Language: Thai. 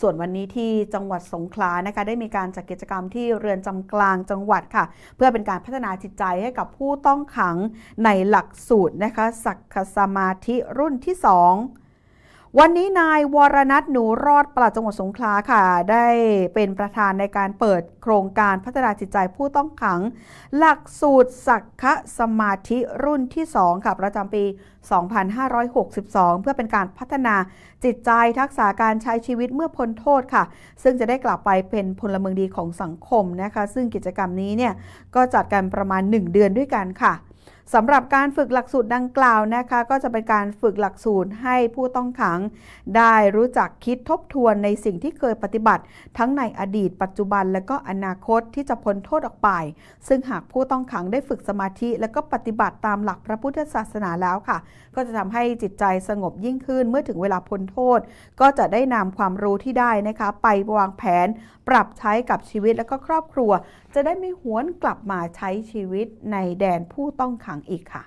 ส่วนวันนี้ที่จังหวัดสงขลานะคะได้มีการจัดกิจกรรมที่เรือนจำกลางจังหวัดค่ะ เพื่อเป็นการพัฒนาจิตใจให้กับผู้ต้องขังในหลักสูตรนะคะสักขสมาธิรุ่นที่ 2 วันนี้นายวรนัทหนูรอดปลัดจังหวัดสงขลาค่ะ ได้เป็นประธานในการเปิดโครงการพัฒนาจิตใจผู้ต้องขัง หลักสูตรสักขสมาธิรุ่นที่ 2 ค่ะ ประจำปี 2562 เพื่อเป็นการพัฒนาจิตใจทักษะการใช้ชีวิตเมื่อพ้นโทษค่ะ ซึ่งจะได้กลับไปเป็นพลเมืองดีของสังคมนะคะ ซึ่งกิจกรรมนี้เนี่ยก็จัดกันประมาณ 1 เดือนด้วยกันค่ะ สำหรับการฝึกหลักสูตรดังกล่าวนะคะ ก็จะเป็นการฝึกหลักสูตรให้ผู้ต้องขัง ได้รู้จักคิดทบทวนในสิ่งที่เคยปฏิบัติ ทั้งในอดีต ปัจจุบันและก็อนาคตที่จะพ้นโทษออกไป ซึ่งหากผู้ต้องขังได้ฝึกสมาธิ และก็ปฏิบัติตามหลักพระพุทธศาสนาแล้วค่ะ ก็จะทำให้จิตใจสงบยิ่งขึ้นเมื่อถึงเวลาพ้นโทษ ก็จะได้นำความรู้ที่ได้นะคะ ไปวางแผนปรับใช้กับชีวิตและก็ครอบครัว จะได้ไม่หวนกลับมาใช้ชีวิตในแดนผู้ต้องขังอีกค่ะ